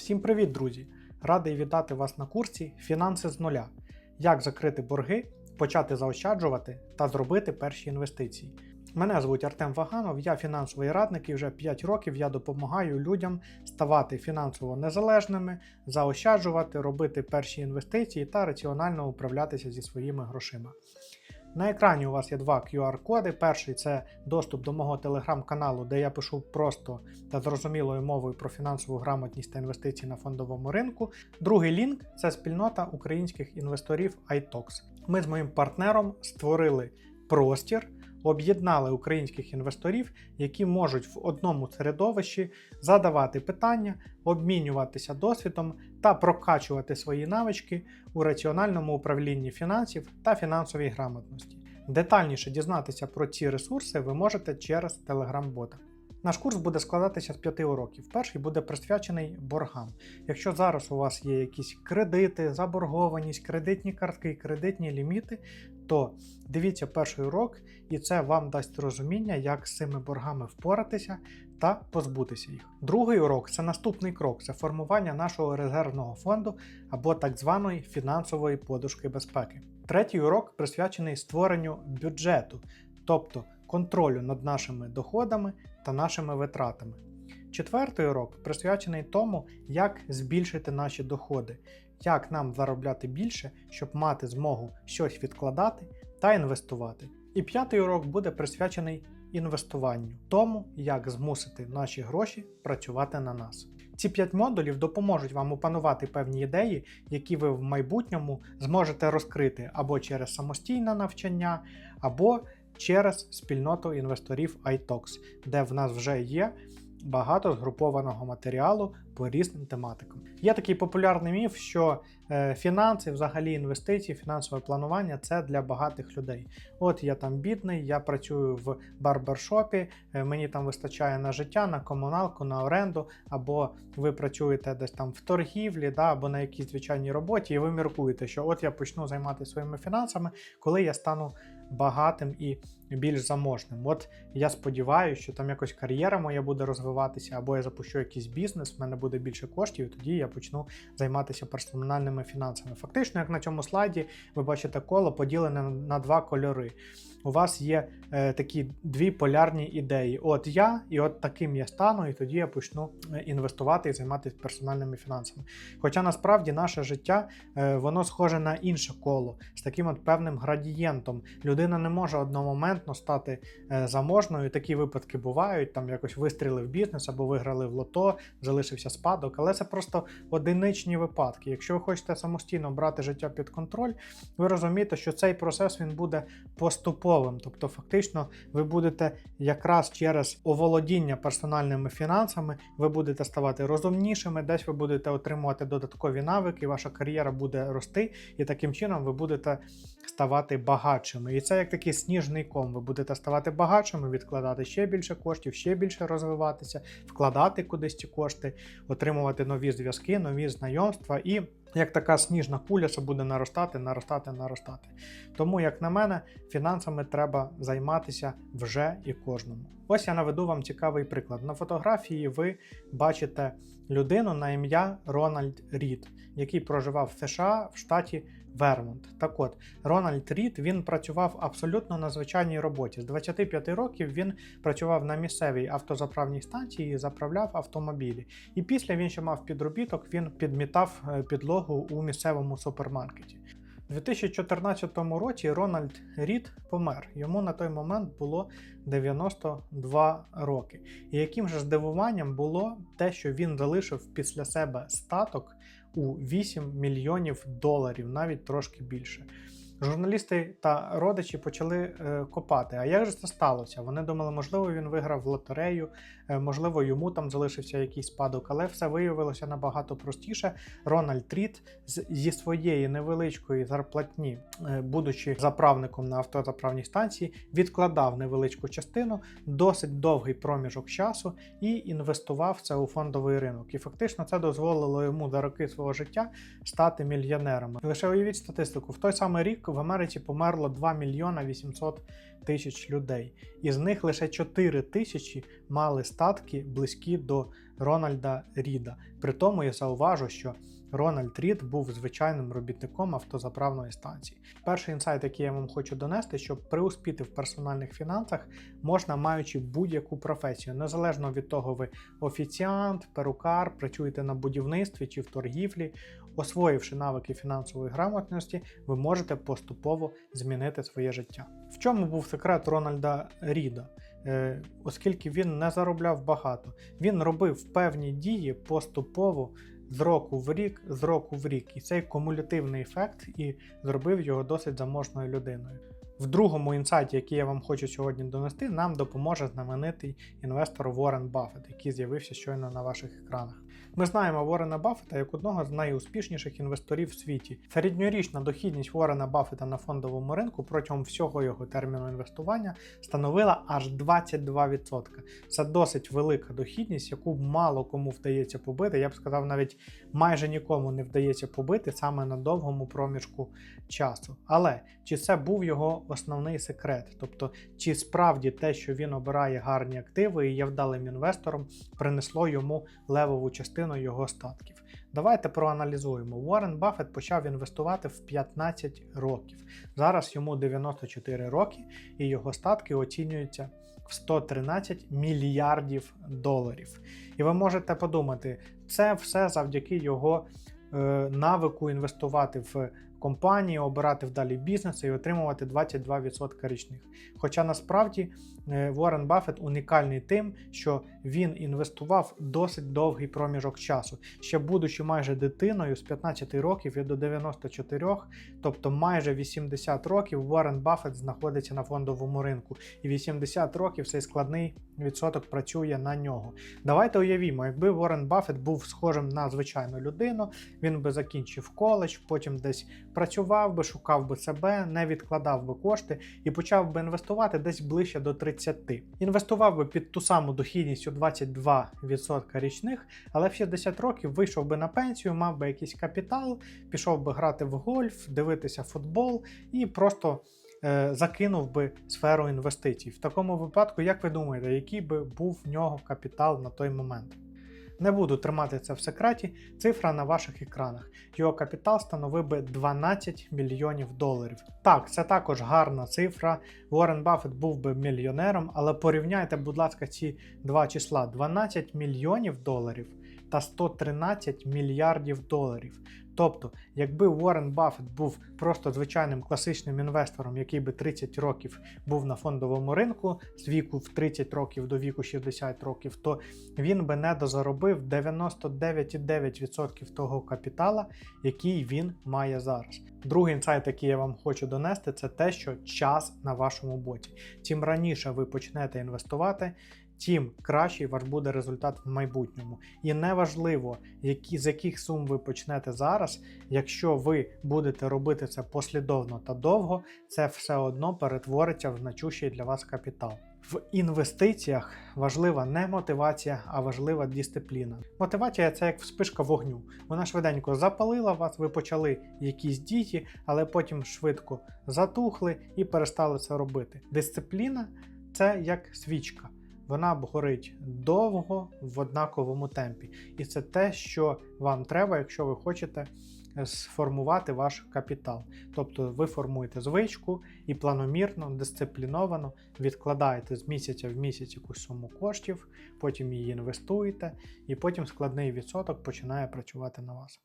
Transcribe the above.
Всім привіт, друзі! Радий вітати вас на курсі Фінанси з нуля. Як закрити борги, почати заощаджувати та зробити перші інвестиції. Мене звуть Артем Ваганов, я фінансовий радник і вже 5 років я допомагаю людям ставати фінансово незалежними, заощаджувати, робити перші інвестиції та раціонально управлятися зі своїми грошима. На екрані у вас є два QR-коди. Перший це доступ до мого телеграм-каналу, де я пишу просто та зрозумілою мовою про фінансову грамотність та інвестиції на фондовому ринку. Другий лінк це спільнота українських інвесторів iTox. Ми з моїм партнером створили простір, об'єднали українських інвесторів, які можуть в одному середовищі задавати питання, обмінюватися досвідом та прокачувати свої навички у раціональному управлінні фінансів та фінансовій грамотності. Детальніше дізнатися про ці ресурси ви можете через Telegram-бота. Наш курс буде складатися з п'яти уроків. Перший буде присвячений боргам. Якщо зараз у вас є якісь кредити, заборгованість, кредитні картки, кредитні ліміти, то дивіться перший урок, і це вам дасть розуміння, як з цими боргами впоратися та позбутися їх. Другий урок це наступний крок: це формування нашого резервного фонду або так званої фінансової подушки безпеки. Третій урок присвячений створенню бюджету, тобто контролю над нашими доходами та нашими витратами. Четвертий урок присвячений тому, як збільшити наші доходи, як нам заробляти більше, щоб мати змогу щось відкладати та інвестувати. І п'ятий урок буде присвячений інвестуванню, тому, як змусити наші гроші працювати на нас. Ці п'ять модулів допоможуть вам опанувати певні ідеї, які ви в майбутньому зможете розкрити або через самостійне навчання, або через спільноту інвесторів iTalks, де в нас вже є багато згрупованого матеріалу по різним тематикам. Є такий популярний міф, що е, фінанси, взагалі інвестиції, фінансове планування це для багатих людей. От я там бідний, я працюю в барбершопі, е, мені там вистачає на життя, на комуналку, на оренду, або ви працюєте десь там в торгівлі, да, або на якійсь звичайній роботі, і ви міркуєте, що от я почну займатися своїми фінансами, коли я стану багатим і більш заможним. От я сподіваюся, що там якось кар'єра моя буде розвиватися, або я запущу якийсь бізнес, в мене буде більше коштів, і тоді я почну займатися персональними фінансами. Фактично, як на цьому слайді, ви бачите коло поділене на два кольори. У вас є е, такі дві полярні ідеї: от я, і от таким я стану, і тоді я почну інвестувати і займатися персональними фінансами. Хоча насправді наше життя е, воно схоже на інше коло з таким от певним градієнтом. Людина не може одномоментно стати е, заможною. Такі випадки бувають. Там якось вистріли в бізнес або виграли в лото, залишився спадок, але це просто одиничні випадки. Якщо ви хочете самостійно брати життя під контроль, ви розумієте, що цей процес він буде поступовим. Тобто, фактично, ви будете якраз через оволодіння персональними фінансами, ви будете ставати розумнішими, десь ви будете отримувати додаткові навики, ваша кар'єра буде рости, і таким чином ви будете ставати багатшими. І це як такий сніжний ком. Ви будете ставати багатшими, відкладати ще більше коштів, ще більше розвиватися, вкладати кудись ці кошти, отримувати нові зв'язки, нові знайомства і. Як така сніжна куля, це буде наростати, наростати, наростати. Тому, як на мене, фінансами треба займатися вже і кожному. Ось я наведу вам цікавий приклад. На фотографії ви бачите людину на ім'я Рональд Рід, який проживав в США в штаті Вермонт. Так от, Рональд Рід він працював абсолютно на звичайній роботі. З 25 років він працював на місцевій автозаправній станції і заправляв автомобілі. І після він ще мав підробіток, він підмітав підлогу у місцевому супермаркеті. У 2014 році Рональд Рід помер. Йому на той момент було 92 роки. І яким же здивуванням було те, що він залишив після себе статок у 8 мільйонів доларів, навіть трошки більше. Журналісти та родичі почали е, копати. А як же це сталося? Вони думали, можливо, він виграв в лотерею, е, можливо, йому там залишився якийсь спадок, але все виявилося набагато простіше. Рональд Тріт зі своєї невеличкої зарплатні, е, будучи заправником на автозаправній станції, відкладав невеличку частину, досить довгий проміжок часу і інвестував це у фондовий ринок. І фактично це дозволило йому за роки свого життя стати мільйонером. Лише уявіть статистику, в той самий рік в Америці померло 2 мільйона 800 тисяч людей, із них лише 4 тисячі мали статки близькі до Рональда Ріда. При тому я зауважу, що Рональд Рід був звичайним робітником автозаправної станції. Перший інсайт, який я вам хочу донести, що преуспіти в персональних фінансах можна маючи будь-яку професію, незалежно від того, ви офіціант, перукар, працюєте на будівництві чи в торгівлі. Освоївши навики фінансової грамотності, ви можете поступово змінити своє життя. В чому був секрет Рональда Ріда? Е, оскільки він не заробляв багато, він робив певні дії поступово з року в рік, з року в рік, і цей кумулятивний ефект і зробив його досить заможною людиною. В другому інсайті, який я вам хочу сьогодні донести, нам допоможе знаменитий інвестор Уоррен Баффет, який з'явився щойно на ваших екранах. Ми знаємо Уоррена Баффета як одного з найуспішніших інвесторів в світі. Середньорічна дохідність Уоррена Баффета на фондовому ринку протягом всього його терміну інвестування становила аж 22%. Це досить велика дохідність, яку мало кому вдається побити. Я б сказав, навіть майже нікому не вдається побити саме на довгому проміжку часу. Але чи це був його основний секрет? Тобто, чи справді те, що він обирає гарні активи і є вдалим інвестором, принесло йому левову частину його статків? Давайте проаналізуємо. Уоррен Баффет почав інвестувати в 15 років. Зараз йому 94 роки, і його статки оцінюються в 113 мільярдів доларів. І ви можете подумати, це все завдяки його е, навику інвестувати в компанії, обирати вдалі бізнеси і отримувати 22% річних. Хоча насправді Уоррен Баффет унікальний тим, що він інвестував досить довгий проміжок часу, ще будучи майже дитиною з 15 років і до 94, тобто майже 80 років, Уоррен Баффет знаходиться на фондовому ринку, і 80 років цей складний відсоток працює на нього. Давайте уявімо, якби Уоррен Баффет був схожим на звичайну людину, він би закінчив коледж, потім десь працював би, шукав би себе, не відкладав би кошти і почав би інвестувати десь ближче до 30. Інвестував би під ту саму дохідність у 22% річних, але в 60 років вийшов би на пенсію, мав би якийсь капітал, пішов би грати в гольф, дивитися футбол і просто е, закинув би сферу інвестицій. В такому випадку, як ви думаєте, який би був в нього капітал на той момент? Не буду тримати це в секреті, цифра на ваших екранах. Його капітал становив би 12 мільйонів доларів. Так, це також гарна цифра. Уоррен Баффет був би мільйонером, але порівняйте, будь ласка, ці два числа: 12 мільйонів доларів та 113 мільярдів доларів. Тобто, якби Уоррен Баффет був просто звичайним класичним інвестором, який би 30 років був на фондовому ринку, з віку в 30 років до віку 60 років, то він би не дозаробив 99,9% того капітала, який він має зараз. Другий інсайт, який я вам хочу донести, це те, що час на вашому боці. Чим раніше ви почнете інвестувати, тим кращий ваш буде результат в майбутньому. І неважливо, які, з яких сум ви почнете зараз, якщо ви будете робити це послідовно та довго, це все одно перетвориться в значущий для вас капітал. В інвестиціях важлива не мотивація, а важлива дисципліна. Мотивація це як вспишка вогню. Вона швиденько запалила вас, ви почали якісь дії, але потім швидко затухли і перестали це робити. Дисципліна це як свічка. Вона горить довго в однаковому темпі. І це те, що вам треба, якщо ви хочете сформувати ваш капітал. Тобто ви формуєте звичку і планомірно, дисципліновано відкладаєте з місяця в місяць якусь суму коштів, потім її інвестуєте, і потім складний відсоток починає працювати на вас.